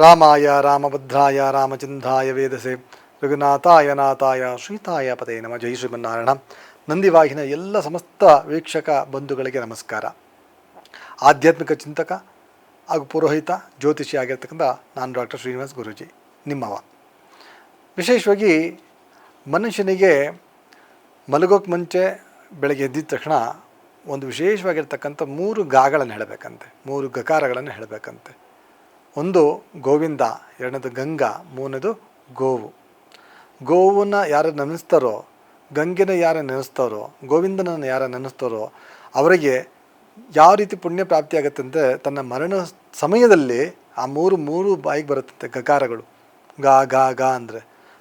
ರಾಮಾಯ ರಾಮಭದ್ರಾಯ ರಾಮಚಂದ್ರಾಯ ವೇದಸೆ ರಘುನಾಥಾಯ ನಾಥಾಯ ಶ್ರೀತಾಯ ಪದೇ ನಮ ಜೈ ಶ್ರೀಮನ್ನಾರಾಯಣ ನಂದಿವಾಹಿನ ಎಲ್ಲ ಸಮಸ್ತ ವೀಕ್ಷಕ ಬಂಧುಗಳಿಗೆ ನಮಸ್ಕಾರ. ಆಧ್ಯಾತ್ಮಿಕ ಚಿಂತಕ ಹಾಗೂ ಪುರೋಹಿತ, ಜ್ಯೋತಿಷಿ ಆಗಿರ್ತಕ್ಕಂಥ ನಾನು ಡಾಕ್ಟರ್ ಶ್ರೀನಿವಾಸ್ ಗುರೂಜಿ, ನಿಮ್ಮವ. ವಿಶೇಷವಾಗಿ ಮನುಷ್ಯನಿಗೆ ಮಲಗೋಕ್ಕೆ ಮುಂಚೆ ಬೆಳಗ್ಗೆ ಎದ್ದಿದ ತಕ್ಷಣ ಒಂದು ವಿಶೇಷವಾಗಿರ್ತಕ್ಕಂಥ ಮೂರು ಗಾಗಳನ್ನು ಹೇಳಬೇಕಂತೆ. ಮೂರು ಗಕಾರಗಳನ್ನು ಹೇಳಬೇಕಂತೆ. ಒಂದು ಗೋವಿಂದ, ಎರಡನೇದು ಗಂಗಾ, ಮೂರನೇದು ಗೋವು. ಗೋವನ್ನ ಯಾರು ನೆನೆಸ್ತಾರೋ, ಗಂಗೆನ ಯಾರು ನೆನೆಸ್ತಾರೋ, ಗೋವಿಂದನನ್ನು ಯಾರು ನೆನೆಸ್ತಾರೋ, ಅವರಿಗೆ ಯಾವ ರೀತಿ ಪುಣ್ಯ ಪ್ರಾಪ್ತಿ ಆಗುತ್ತೆ ಅಂದರೆ ತನ್ನ ಮರಣ ಸಮಯದಲ್ಲಿ ಆ ಮೂರು ಮೂರು ಬಾಯಿಗೆ ಬರುತ್ತಂತೆ ಗಕಾರಗಳು ಗಾ ಗಾ ಗಾ ಅಂದರೆ.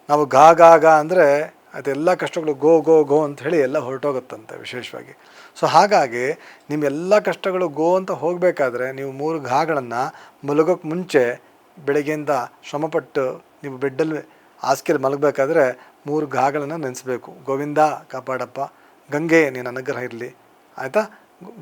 ನಾವು ಗಾ ಗಾ ಗಾ ಅಂದರೆ ಅದೆಲ್ಲ ಕಷ್ಟಗಳು ಗೋ ಗೋ ಗೋ ಅಂತ ಹೇಳಿ ಎಲ್ಲ ಹೊರಟೋಗುತ್ತಂತೆ ವಿಶೇಷವಾಗಿ. ಸೊ ಹಾಗಾಗಿ ನಿಮ್ಮೆಲ್ಲ ಕಷ್ಟಗಳು ಗೋ ಅಂತ ಹೋಗಬೇಕಾದ್ರೆ ನೀವು ಮೂರು ಘಾಗಳನ್ನು ಮಲಗೋಕ್ಕೆ ಮುಂಚೆ ಬೆಳಗ್ಗೆಯಿಂದ ಶ್ರಮಪಟ್ಟು ನಿಮ್ಮ ಬೆಡ್ಡಲ್ಲಿ ಹಾಸಿಗೆಯಲ್ಲಿ ಮಲಗಬೇಕಾದ್ರೆ ಮೂರು ಘಾಗಳನ್ನು ನೆನೆಸಬೇಕು. ಗೋವಿಂದ ಕಾಪಾಡಪ್ಪ. ಗಂಗೆ ನೀನು ಅನುಗ್ರಹ ಇರಲಿ. ಆಯಿತಾ?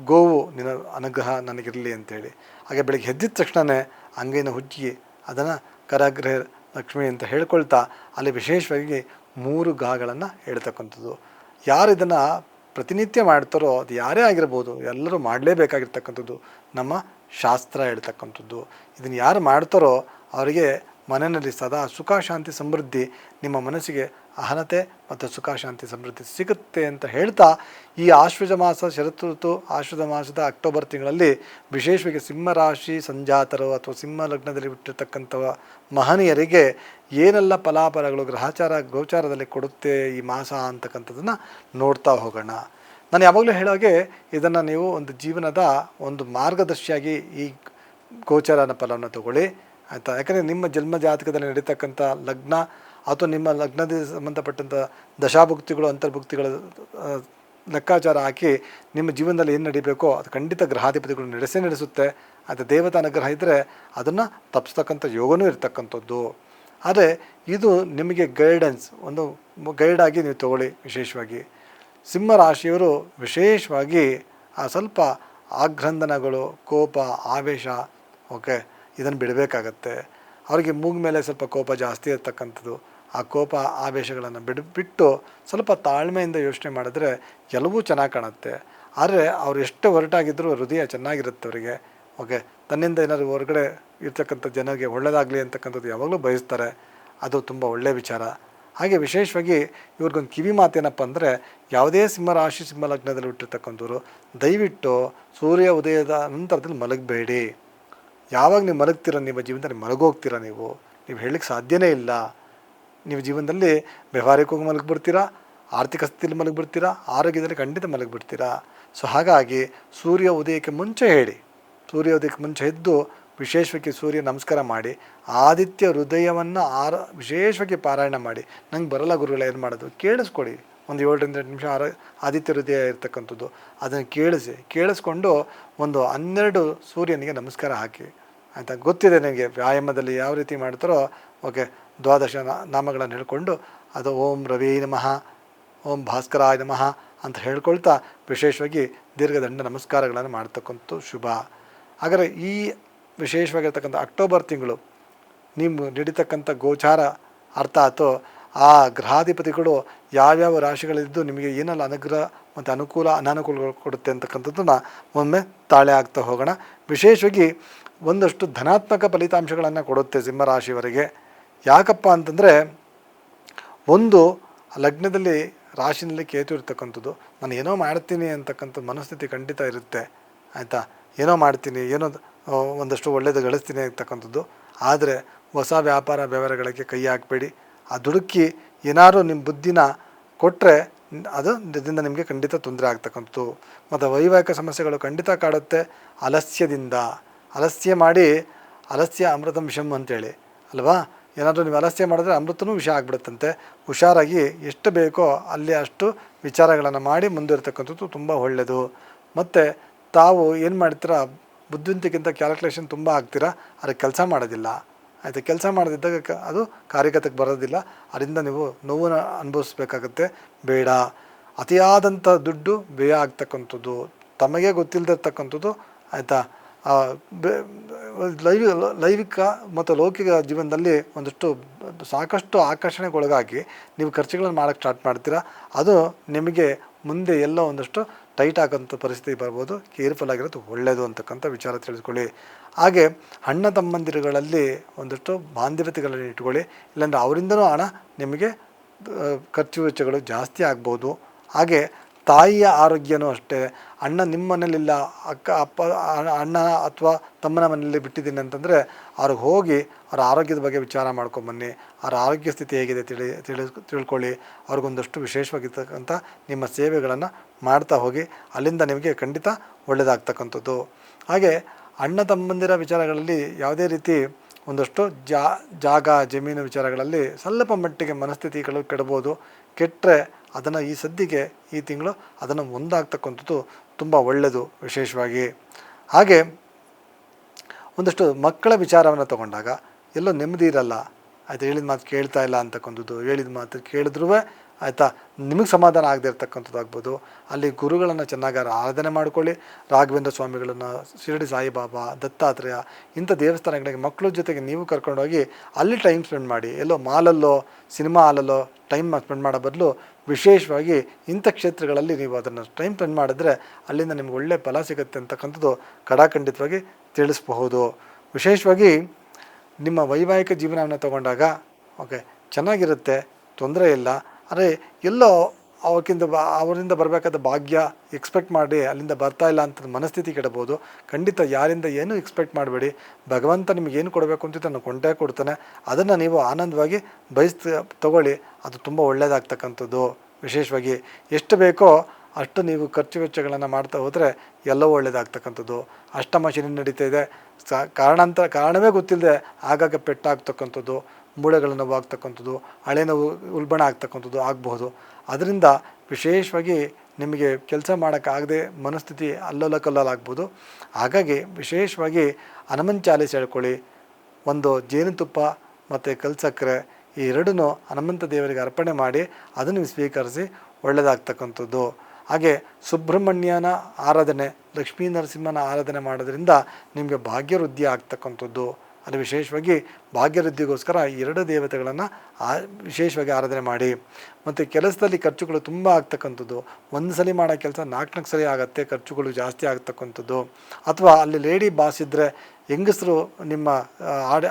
ಗೋವು, ನಿನ್ನ ಅನುಗ್ರಹ ನನಗಿರಲಿ ಅಂತೇಳಿ ಹಾಗೆ ಬೆಳಗ್ಗೆ ಎದ್ದಿದ ತಕ್ಷಣವೇ ಅಂಗೈನ ಹುಚ್ಚಿ ಅದನ್ನು ಕರಾಗ್ರಹ ಲಕ್ಷ್ಮಿ ಅಂತ ಹೇಳ್ಕೊಳ್ತಾ ಅಲ್ಲಿ ವಿಶೇಷವಾಗಿ ಮೂರು ಗಾಗಳನ್ನು ಹೇಳ್ತಕ್ಕಂಥದ್ದು. ಯಾರು ಇದನ್ನು ಪ್ರತಿನಿತ್ಯ ಮಾಡ್ತಾರೋ ಅದು ಯಾರೇ ಆಗಿರ್ಬೋದು ಎಲ್ಲರೂ ಮಾಡಲೇಬೇಕಾಗಿರ್ತಕ್ಕಂಥದ್ದು ನಮ್ಮ ಶಾಸ್ತ್ರ ಹೇಳ್ತಕ್ಕಂಥದ್ದು. ಇದನ್ನು ಯಾರು ಮಾಡ್ತಾರೋ ಅವರಿಗೆ ಮನೆಯಲ್ಲಿ ಸದಾ ಸುಖ ಶಾಂತಿ ಸಮೃದ್ಧಿ, ನಿಮ್ಮ ಮನಸ್ಸಿಗೆ ಅಹನತೆ ಮತ್ತು ಸುಖ ಶಾಂತಿ ಸಮೃದ್ಧಿ ಸಿಗುತ್ತೆ ಅಂತ ಹೇಳ್ತಾ, ಈ ಆಶ್ವಜ ಮಾಸ, ಶರತ್ ಋತು, ಆಶ್ವಜ ಮಾಸದ ಅಕ್ಟೋಬರ್ ತಿಂಗಳಲ್ಲಿ ವಿಶೇಷವಾಗಿ ಸಿಂಹರಾಶಿ ಸಂಜಾತರು ಅಥವಾ ಸಿಂಹ ಲಗ್ನದಲ್ಲಿ ಹುಟ್ಟಿರ್ತಕ್ಕಂಥ ಮಹನೀಯರಿಗೆ ಏನೆಲ್ಲ ಫಲಾಫಲಗಳು ಗ್ರಹಚಾರ, ಗೋಚಾರದಲ್ಲಿ ಕೊಡುತ್ತೆ ಈ ಮಾಸ ಅಂತಕ್ಕಂಥದ್ದನ್ನು ನೋಡ್ತಾ ಹೋಗೋಣ. ನಾನು ಯಾವಾಗಲೂ ಹೇಳೋಗೆ ಇದನ್ನು ನೀವು ಒಂದು ಜೀವನದ ಒಂದು ಮಾರ್ಗದರ್ಶಿಯಾಗಿ ಈ ಗೋಚಾರನ ಫಲವನ್ನು ತಗೊಳ್ಳಿ. ಆಯಿತಾ? ಯಾಕಂದರೆ ನಿಮ್ಮ ಜನ್ಮ ಜಾತಕದಲ್ಲಿ ನಡೀತಕ್ಕಂಥ ಲಗ್ನ ಅಥವಾ ನಿಮ್ಮ ಲಗ್ನದ ಸಂಬಂಧಪಟ್ಟಂಥ ದಶಾಭುಕ್ತಿಗಳು, ಅಂತರ್ಭುಕ್ತಿಗಳ ಲೆಕ್ಕಾಚಾರ ಹಾಕಿ ನಿಮ್ಮ ಜೀವನದಲ್ಲಿ ಏನು ನಡಿಬೇಕೋ ಅದು ಖಂಡಿತ ಗ್ರಹಾಧಿಪತಿಗಳು ನಡೆಸೇ ನಡೆಸುತ್ತೆ. ಅದು ದೇವತಾ ಅನುಗ್ರಹ ಇದ್ದರೆ ಅದನ್ನು ತಪ್ಪಿಸ್ತಕ್ಕಂಥ ಯೋಗನೂ ಇರತಕ್ಕಂಥದ್ದು. ಆದರೆ ಇದು ನಿಮಗೆ ಗೈಡೆನ್ಸ್ ಒಂದು ಗೈಡಾಗಿ ನೀವು ತಗೊಳ್ಳಿ ವಿಶೇಷವಾಗಿ. ಸಿಂಹ ರಾಶಿಯವರು ವಿಶೇಷವಾಗಿ ಆ ಸ್ವಲ್ಪ ಆಗ್ರಂದನಗಳು, ಕೋಪ, ಆವೇಶ ಓಕೆ ಇದನ್ನು ಬಿಡಬೇಕಾಗತ್ತೆ. ಅವರಿಗೆ ಮೂಗ್ ಮೇಲೆ ಸ್ವಲ್ಪ ಕೋಪ ಜಾಸ್ತಿ ಇರ್ತಕ್ಕಂಥದ್ದು, ಆ ಕೋಪ ಆವೇಶಗಳನ್ನು ಬಿಡ್, ಬಿಟ್ಟು ಸ್ವಲ್ಪ ತಾಳ್ಮೆಯಿಂದ ಯೋಚನೆ ಮಾಡಿದ್ರೆ ಎಲ್ಲವೂ ಚೆನ್ನಾಗಿ ಕಾಣುತ್ತೆ. ಆದರೆ ಅವ್ರು ಎಷ್ಟು ಹೊರಟಾಗಿದ್ದರೂ ಹೃದಯ ಚೆನ್ನಾಗಿರುತ್ತೆ ಅವರಿಗೆ. ಓಕೆ, ತನ್ನಿಂದ ಏನಾದರೂ ಹೊರಗಡೆ ಇರ್ತಕ್ಕಂಥ ಜನರಿಗೆ ಒಳ್ಳೆಯದಾಗಲಿ ಅಂತಕ್ಕಂಥದ್ದು ಯಾವಾಗಲೂ ಬಯಸ್ತಾರೆ. ಅದು ತುಂಬ ಒಳ್ಳೆಯ ವಿಚಾರ. ಹಾಗೆ ವಿಶೇಷವಾಗಿ ಇವ್ರಿಗೊಂದು ಕಿವಿ ಮಾತೇನಪ್ಪ ಅಂದರೆ, ಯಾವುದೇ ಸಿಂಹ ರಾಶಿ, ಸಿಂಹ ಲಗ್ನದಲ್ಲಿ ಹುಟ್ಟಿರ್ತಕ್ಕಂಥವ್ರು ದಯವಿಟ್ಟು ಸೂರ್ಯ ಉದಯದ ನಂತರದಲ್ಲಿ ಮಲಗಬೇಡಿ. ಯಾವಾಗ ನೀವು ಮಲಗ್ತೀರ, ನಿಮ್ಮ ಜೀವನದಲ್ಲಿ ಮಲಗೋಗ್ತೀರ ನೀವು? ನೀವು ಹೇಳಲಿಕ್ಕೆ ಸಾಧ್ಯನೇ ಇಲ್ಲ. ನೀವು ಜೀವನದಲ್ಲಿ ವ್ಯವಹಾರಿಕವಾಗಿ ಮಲಗಿಬಿಡ್ತೀರಾ? ಆರ್ಥಿಕ ಸ್ಥಿತಿಯಲ್ಲಿ ಮಲಗಿಬಿಡ್ತೀರಾ? ಆರೋಗ್ಯದಲ್ಲಿ ಖಂಡಿತ ಮಲಗಿಬಿಡ್ತೀರಾ? ಸೊ ಹಾಗಾಗಿ ಸೂರ್ಯ ಉದಯಕ್ಕೆ ಮುಂಚೆ ಹೇಳಿ. ಸೂರ್ಯ ಉದಯಕ್ಕೆ ಮುಂಚೆ ಎದ್ದು ವಿಶೇಷವಾಗಿ ಸೂರ್ಯ ನಮಸ್ಕಾರ ಮಾಡಿ, ಆದಿತ್ಯ ಹೃದಯವನ್ನು ಆರ, ವಿಶೇಷವಾಗಿ ಪಾರಾಯಣ ಮಾಡಿ. ನಂಗೆ ಬರಲ್ಲ ಗುರುಗಳು ಏನು ಮಾಡೋದು ಕೇಳಿಸ್ಕೊಡಿ. ಒಂದು ಏಳರಿಂದ ಎಂಟು ನಿಮಿಷ ಆರ ಆದಿತ್ಯ ಹೃದಯ ಇರ್ತಕ್ಕಂಥದ್ದು. ಅದನ್ನು ಕೇಳಿಸಿ, ಕೇಳಿಸ್ಕೊಂಡು ಒಂದು ಹನ್ನೆರಡು ಸೂರ್ಯನಿಗೆ ನಮಸ್ಕಾರ ಹಾಕಿ. ಆಯಿತಾ? ಗೊತ್ತಿದೆ ನನಗೆ ವ್ಯಾಯಾಮದಲ್ಲಿ ಯಾವ ರೀತಿ ಮಾಡ್ತಾರೋ? ಓಕೆ, ದ್ವಾದಶ ನಾಮಗಳನ್ನು ಹೇಳ್ಕೊಂಡು ಅದು ಓಂ ರವಿ ನಮಃ, ಓಂ ಭಾಸ್ಕರಾಯ ನಮಃ ಅಂತ ಹೇಳ್ಕೊಳ್ತಾ ವಿಶೇಷವಾಗಿ ದೀರ್ಘದಂಡ ನಮಸ್ಕಾರಗಳನ್ನು ಮಾಡ್ತಕ್ಕಂಥ ಶುಭ. ಹಾಗಾದರೆ ಈ ವಿಶೇಷವಾಗಿರ್ತಕ್ಕಂಥ ಅಕ್ಟೋಬರ್ ತಿಂಗಳು ನಿಮ್ಮ ನಡೀತಕ್ಕಂಥ ಗೋಚಾರ ಅರ್ಥ ಆಯ್ತು ಆ ಗ್ರಹಾಧಿಪತಿಗಳು ಯಾವ್ಯಾವ ರಾಶಿಗಳಿದ್ದು ನಿಮಗೆ ಏನೆಲ್ಲ ಅನುಗ್ರಹ ಮತ್ತು ಅನುಕೂಲ, ಅನಾನುಕೂಲಗಳು ಕೊಡುತ್ತೆ ಅಂತಕ್ಕಂಥದ್ದನ್ನ ಒಮ್ಮೆ ತಾಳೆ ಆಗ್ತಾ ಹೋಗೋಣ. ವಿಶೇಷವಾಗಿ ಒಂದಷ್ಟು ಧನಾತ್ಮಕ ಫಲಿತಾಂಶಗಳನ್ನು ಕೊಡುತ್ತೆ ಸಿಂಹರಾಶಿಯವರಿಗೆ ಯಾಕಪ್ಪ ಅಂತಂದರೆ ಒಂದು ಲಗ್ನದಲ್ಲಿ ರಾಶಿನಲ್ಲಿ ಕೇತು ಇರ್ತಕ್ಕಂಥದ್ದು. ನಾನು ಏನೋ ಮಾಡ್ತೀನಿ ಅಂತಕ್ಕಂಥ ಮನಸ್ಥಿತಿ ಖಂಡಿತ ಇರುತ್ತೆ. ಆಯಿತಾ? ಏನೋ ಮಾಡ್ತೀನಿ, ಏನೋ ಒಂದಷ್ಟು ಒಳ್ಳೆಯದು ಗಳಿಸ್ತೀನಿ ಅಂತಕ್ಕಂಥದ್ದು. ಆದರೆ ಹೊಸ ವ್ಯಾಪಾರ, ವ್ಯವಹಾರಗಳಿಗೆ ಕೈ ಹಾಕಬೇಡಿ. ಆ ದುಡುಕಿ ಏನಾದರೂ ನಿಮ್ಮ ಬುದ್ಧಿನ ಕೊಟ್ಟರೆ ಅದು ಇದರಿಂದ ನಿಮಗೆ ಖಂಡಿತ ತೊಂದರೆ ಆಗ್ತಕ್ಕಂಥದ್ದು. ಮತ್ತು ವೈವಾಹಿಕ ಸಮಸ್ಯೆಗಳು ಖಂಡಿತ ಕಾಡುತ್ತೆ. ಅಲಸ್ಯದಿಂದ. ಅಲಸ್ಯ ಮಾಡಿ ಅಲಸ್ಯ ಅಮೃತಂ ವಿಷಮ್ ಅಂತೇಳಿ. ಅಲ್ವಾ? ಏನಾದರೂ ನೀವು ಅಲಸ್ಯ ಮಾಡಿದ್ರೆ ಅಮೃತನೂ ವಿಷ ಆಗ್ಬಿಡುತ್ತಂತೆ. ಹುಷಾರಾಗಿ ಎಷ್ಟು ಬೇಕೋ ಅಲ್ಲಿ ಅಷ್ಟು ವಿಚಾರಗಳನ್ನು ಮಾಡಿ ಮುಂದುವರಿತಕ್ಕಂಥದ್ದು ತುಂಬ ಒಳ್ಳೆಯದು ಮತ್ತು ತಾವು ಏನು ಮಾಡ್ತೀರಾ? ಬುದ್ಧಿವಂತಿಕ್ಕಿಂತ ಕ್ಯಾಲ್ಕುಲೇಷನ್ ತುಂಬ ಆಗ್ತೀರಾ ಅದಕ್ಕೆ ಕೆಲಸ ಮಾಡೋದಿಲ್ಲ. ಆಯಿತು, ಕೆಲಸ ಮಾಡದಿದ್ದಾಗ ಅದು ಕಾರ್ಯಗತಕ್ಕೆ ಬರೋದಿಲ್ಲ. ಅದರಿಂದ ನೀವು ನೋವನ್ನ ಅನುಭವಿಸ್ಬೇಕಾಗತ್ತೆ. ಬೇಡ. ಅತಿಯಾದಂಥ ದುಡ್ಡು ವ್ಯಯ ಆಗ್ತಕ್ಕಂಥದ್ದು, ತಮಗೆ ಗೊತ್ತಿಲ್ಲದಿರ್ತಕ್ಕಂಥದ್ದು ಆಯಿತಾ? ಲೈವ್, ಲೈವಿಕ ಮತ್ತು ಲೌಕಿಕ ಜೀವನದಲ್ಲಿ ಒಂದಷ್ಟು ಸಾಕಷ್ಟು ಆಕರ್ಷಣೆಗೊಳಗಾಗಿ ನೀವು ಖರ್ಚುಗಳನ್ನು ಮಾಡೋಕ್ಕೆ ಸ್ಟಾರ್ಟ್ ಮಾಡ್ತೀರಾ? ಅದು ನಿಮಗೆ ಮುಂದೆ ಎಲ್ಲೋ ಒಂದಷ್ಟು ಟೈಟ್ ಆಗೋಂಥ ಪರಿಸ್ಥಿತಿ ಬರ್ಬೋದು ಕೇರ್ಫುಲ್ ಆಗಿರೋದು ಒಳ್ಳೆಯದು ಅಂತಕ್ಕಂಥ ವಿಚಾರ ತಿಳಿದುಕೊಳ್ಳಿ ಹಾಗೆ ಅಣ್ಣ ತಮ್ಮಂದಿರುಗಳಲ್ಲಿ ಒಂದಷ್ಟು ಬಾಂಧವ್ಯತೆಗಳನ್ನು ಇಟ್ಕೊಳ್ಳಿ. ಇಲ್ಲಾಂದರೆ ಅವರಿಂದನೂ ಹಣ ನಿಮಗೆ ಖರ್ಚು ವೆಚ್ಚಗಳು ಜಾಸ್ತಿ ಆಗ್ಬೋದು. ಹಾಗೆ ತಾಯಿಯ ಆರೋಗ್ಯನೂ ಅಷ್ಟೇ. ಅಣ್ಣ ನಿಮ್ಮ ಮನೇಲಿಲ್ಲ ಅಕ್ಕ, ಅಪ್ಪ, ಅಣ್ಣ ಅಥವಾ ತಮ್ಮನ ಮನೆಯಲ್ಲಿ ಬಿಟ್ಟಿದ್ದೀನಿ ಅಂತಂದರೆ ಅವ್ರಿಗೆ ಹೋಗಿ ಅವರ ಆರೋಗ್ಯದ ಬಗ್ಗೆ ವಿಚಾರ ಮಾಡ್ಕೊಂಬನ್ನಿ. ಅವರ ಆರೋಗ್ಯ ಸ್ಥಿತಿ ಹೇಗಿದೆ ತಿಳಿ ತಿಳಿ, ತಿಳ್ಕೊಳ್ಳಿ. ಅವ್ರಿಗೊಂದಷ್ಟು ವಿಶೇಷವಾಗಿರ್ತಕ್ಕಂಥ ನಿಮ್ಮ ಸೇವೆಗಳನ್ನು ಮಾಡ್ತಾ ಹೋಗಿ ಅಲ್ಲಿಂದ ನಿಮಗೆ ಖಂಡಿತ ಒಳ್ಳೆಯದಾಗ್ತಕ್ಕಂಥದ್ದು ಹಾಗೆ ಅಣ್ಣ ತಮ್ಮಂದಿರ ವಿಚಾರಗಳಲ್ಲಿ ಯಾವುದೇ ರೀತಿ ಒಂದಷ್ಟು ಜಾ, ಜಾಗ, ಜಮೀನು ವಿಚಾರಗಳಲ್ಲಿ ಸ್ವಲ್ಪ ಮಟ್ಟಿಗೆ ಮನಸ್ಥಿತಿಗಳು ಕೆಡ್ಬೋದು. ಕೆಟ್ಟರೆ ಅದನ್ನು ಈ ಸದ್ದಿಗೆ ಈ ತಿಂಗಳು ಅದನ್ನು ಮುಂದಾಗ್ತಕ್ಕಂಥದ್ದು ತುಂಬ ಒಳ್ಳೆಯದು ವಿಶೇಷವಾಗಿ. ಹಾಗೆ ಒಂದಷ್ಟು ಮಕ್ಕಳ ವಿಚಾರವನ್ನು ತಗೊಂಡಾಗ ಎಲ್ಲೋ ನೆಮ್ಮದಿ ಇರಲ್ಲ. ಆಯ್ತು ಹೇಳಿದ ಮಾತು ಕೇಳ್ತಾ ಇಲ್ಲ ಅಂತಕ್ಕಂಥದ್ದು, ಹೇಳಿದ ಮಾತು ಕೇಳಿದ್ರೂ ಆಯಿತಾ? ನಿಮಗೆ ಸಮಾಧಾನ ಆಗದೆ ಇರ್ತಕ್ಕಂಥದ್ದು ಆಗ್ಬೋದು. ಅಲ್ಲಿ ಗುರುಗಳನ್ನು ಚೆನ್ನಾಗಿ ಆರಾಧನೆ ಮಾಡ್ಕೊಳ್ಳಿ. ರಾಘವೇಂದ್ರ ಸ್ವಾಮಿಗಳನ್ನು, ಶಿರಡಿ ಸಾಯಿಬಾಬಾ, ದತ್ತಾತ್ರೇಯ, ಇಂಥ ದೇವಸ್ಥಾನಗಳಿಗೆ ಮಕ್ಕಳ ಜೊತೆಗೆ ನೀವು ಕರ್ಕೊಂಡೋಗಿ ಅಲ್ಲಿ ಟೈಮ್ ಸ್ಪೆಂಡ್ ಮಾಡಿ. ಎಲ್ಲೋ ಮಾಲಲ್ಲೋ, ಸಿನಿಮಾ ಹಾಲಲ್ಲೋ ಟೈಮ್ ಸ್ಪೆಂಡ್ ಮಾಡೋ ಬದಲು ವಿಶೇಷವಾಗಿ ಇಂಥ ಕ್ಷೇತ್ರಗಳಲ್ಲಿ ನೀವು ಅದನ್ನು ಟೈಮ್ ಸ್ಪೆಂಡ್ ಮಾಡಿದ್ರೆ ಅಲ್ಲಿಂದ ನಿಮ್ಗೆ ಒಳ್ಳೆಯ ಫಲ ಸಿಗುತ್ತೆ ಅಂತಕ್ಕಂಥದ್ದು ಕಡಾಖಂಡಿತವಾಗಿ ತಿಳಿಸಬಹುದು. ವಿಶೇಷವಾಗಿ ನಿಮ್ಮ ವೈವಾಹಿಕ ಜೀವನವನ್ನು ತಗೊಂಡಾಗ ಓಕೆ ಚೆನ್ನಾಗಿರುತ್ತೆ, ತೊಂದರೆ ಇಲ್ಲ. ಆದರೆ ಎಲ್ಲೋ ಅವಕ್ಕಿಂತ ಅವರಿಂದ ಬರಬೇಕಾದ ಭಾಗ್ಯ ಎಕ್ಸ್ಪೆಕ್ಟ್ ಮಾಡಿ ಅಲ್ಲಿಂದ ಬರ್ತಾ ಇಲ್ಲ ಅಂತ ಮನಸ್ಥಿತಿ ಕೆಡಬಹುದು ಖಂಡಿತ ಯಾರಿಂದ ಏನು ಎಕ್ಸ್ಪೆಕ್ಟ್ ಮಾಡಬೇಡಿ. ಭಗವಂತ ನಿಮಗೆ ಏನು ಕೊಡಬೇಕು ಅಂತ ನಾನು ಕೊಂಡೇ ಕೊಡ್ತಾನೆ. ಅದನ್ನು ನೀವು ಆನಂದವಾಗಿ ಬಯಸ್ ತಗೊಳ್ಳಿ. ಅದು ತುಂಬ ಒಳ್ಳೆಯದಾಗ್ತಕ್ಕಂಥದ್ದು ವಿಶೇಷವಾಗಿ ಎಷ್ಟು ಬೇಕೋ ಅಷ್ಟು ನೀವು ಖರ್ಚು ವೆಚ್ಚಗಳನ್ನು ಮಾಡ್ತಾ ಹೋದರೆ ಎಲ್ಲವೂ ಒಳ್ಳೆಯದಾಗ್ತಕ್ಕಂಥದ್ದು ಅಷ್ಟಮ ಶನಿ ನಡೀತಾ ಇದೆ. ಸ, ಕಾರಣಾಂತರ, ಕಾರಣವೇ ಗೊತ್ತಿಲ್ಲದೆ ಆಗಾಗ ಪೆಟ್ಟಾಗ್ತಕ್ಕಂಥದ್ದು. ಮೂಳೆಗಳ ನೋವು ಆಗ್ತಕ್ಕಂಥದ್ದು ಹಳೆ ನೋವು ಉಲ್ಬಣ ಆಗ್ತಕ್ಕಂಥದ್ದು ಆಗಬಹುದು. ಅದರಿಂದ ವಿಶೇಷವಾಗಿ ನಿಮಗೆ ಕೆಲಸ ಮಾಡೋಕ್ಕಾಗದೆ ಮನಸ್ಥಿತಿ ಅಲ್ಲೋಲ ಕಲ್ಲೋಲಾಗ್ಬೋದು ಹಾಗಾಗಿ ವಿಶೇಷವಾಗಿ ಹನುಮನ್ ಚಾಲೀಸ್ ಹೇಳ್ಕೊಳ್ಳಿ, ಒಂದು ಜೇನುತುಪ್ಪ ಮತ್ತು ಕಲ್ಸಕ್ಕರೆ, ಈ ಎರಡನ್ನು ಹನುಮಂತ ದೇವರಿಗೆ ಅರ್ಪಣೆ ಮಾಡಿ ಅದನ್ನು ಸ್ವೀಕರಿಸಿ ಒಳ್ಳೆಯದಾಗ್ತಕ್ಕಂಥದ್ದು ಹಾಗೆ ಸುಬ್ರಹ್ಮಣ್ಯನ ಆರಾಧನೆ, ಲಕ್ಷ್ಮೀ ನರಸಿಂಹನ ಆರಾಧನೆ ಮಾಡೋದ್ರಿಂದ ನಿಮಗೆ ಭಾಗ್ಯವೃದ್ಧಿ ಆಗ್ತಕ್ಕಂಥದ್ದು. ಅದು ವಿಶೇಷವಾಗಿ ಭಾಗ್ಯವೃದ್ಧಿಗೋಸ್ಕರ ಎರಡು ದೇವತೆಗಳನ್ನು ಆ, ವಿಶೇಷವಾಗಿ ಆರಾಧನೆ ಮಾಡಿ. ಮತ್ತು ಕೆಲಸದಲ್ಲಿ ಖರ್ಚುಗಳು ತುಂಬ ಆಗ್ತಕ್ಕಂಥದ್ದು. ಒಂದು ಸಲ ಮಾಡೋ ಕೆಲಸ ನಾಲ್ಕು ನಾಲ್ಕು ಸಲ ಆಗುತ್ತೆ, ಖರ್ಚುಗಳು ಜಾಸ್ತಿ ಆಗ್ತಕ್ಕಂಥದ್ದು. ಅಥವಾ ಅಲ್ಲಿ ಲೇಡಿ ಬಾಸ್ ಇದ್ದರೆ ಹೆಂಗಸರು ನಿಮ್ಮ ಆಡ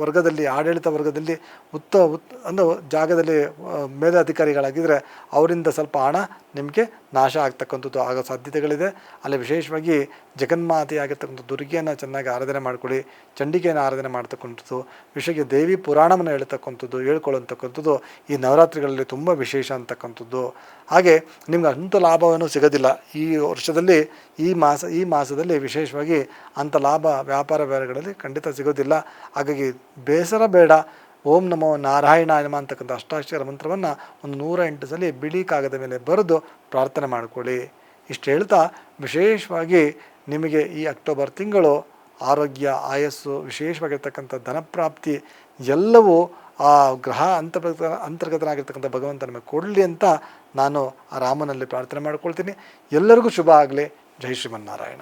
ವರ್ಗದಲ್ಲಿ, ಆಡಳಿತ ವರ್ಗದಲ್ಲಿ ಉತ್ತ, ಉತ್, ಅಂದರೆ ಜಾಗದಲ್ಲಿ ಮೇಲಧಿಕಾರಿಗಳಾಗಿದ್ದರೆ ಅವರಿಂದ ಸ್ವಲ್ಪ ಹಣ ನಿಮಗೆ ನಾಶ ಆಗ್ತಕ್ಕಂಥದ್ದು ಆಗೋ ಸಾಧ್ಯತೆಗಳಿದೆ. ಅಲ್ಲಿ ವಿಶೇಷವಾಗಿ ಜಗನ್ಮಾತೆಯಾಗಿರ್ತಕ್ಕಂಥ ದುರ್ಗೆಯನ್ನು ಚೆನ್ನಾಗಿ ಆರಾಧನೆ ಮಾಡ್ಕೊಳ್ಳಿ, ಚಂಡಿಕೆಯನ್ನು ಆರಾಧನೆ ಮಾಡ್ತಕ್ಕಂಥದ್ದು. ವಿಷಯಕ್ಕೆ ದೇವಿ ಪುರಾಣವನ್ನು ಹೇಳ್ತಕ್ಕಂಥದ್ದು, ಹೇಳ್ಕೊಳ್ಳುವಂತಕ್ಕಂಥದ್ದು ಈ ನವರಾತ್ರಿಗಳಲ್ಲಿ ತುಂಬ ವಿಶೇಷ ಅಂತಕ್ಕಂಥದ್ದು. ಹಾಗೆ ನಿಮ್ಗೆ ಅಂಥ ಲಾಭವನ್ನು ಸಿಗೋದಿಲ್ಲ. ಈ ವರ್ಷದಲ್ಲಿ, ಈ ಮಾಸ, ಈ ಮಾಸದಲ್ಲಿ ವಿಶೇಷವಾಗಿ ಅಂಥ ಲಾಭ ವ್ಯಾಪಾರ ವ್ಯವಹಾರಗಳಲ್ಲಿ ಖಂಡಿತ ಸಿಗೋದಿಲ್ಲ. ಹಾಗಾಗಿ ಬೇಸರ ಬೇಡ. ಓಂ ನಮೋ ನಾರಾಯಣ ನಮ ಅಂತಕ್ಕಂಥ ಅಷ್ಟಾಕ್ಷರ ಮಂತ್ರವನ್ನು ಒಂದು ನೂರ ಎಂಟು ಸಲ ಬಿಳಿ ಕಾಗದ ಮೇಲೆ ಬರೆದು ಪ್ರಾರ್ಥನೆ ಮಾಡಿಕೊಳ್ಳಿ. ಇಷ್ಟು ಹೇಳ್ತಾ ವಿಶೇಷವಾಗಿ ನಿಮಗೆ ಈ ಅಕ್ಟೋಬರ್ ತಿಂಗಳು ಆರೋಗ್ಯ, ಆಯಸ್ಸು, ವಿಶೇಷವಾಗಿರ್ತಕ್ಕಂಥ ಧನಪ್ರಾಪ್ತಿ ಎಲ್ಲವೂ ಆ ಗ್ರಹ ಅಂತರ್ಗತ, ಅಂತರ್ಗತನಾಗಿರ್ತಕ್ಕಂಥ ಭಗವಂತ ನಮಗೆ ಕೊಡಲಿ ಅಂತ ನಾನು ಆ ರಾಮನಲ್ಲಿ ಪ್ರಾರ್ಥನೆ ಮಾಡ್ಕೊಳ್ತೀನಿ. ಎಲ್ಲರಿಗೂ ಶುಭ ಆಗಲಿ. ಜೈ ಶ್ರೀಮನ್ನಾರಾಯಣ.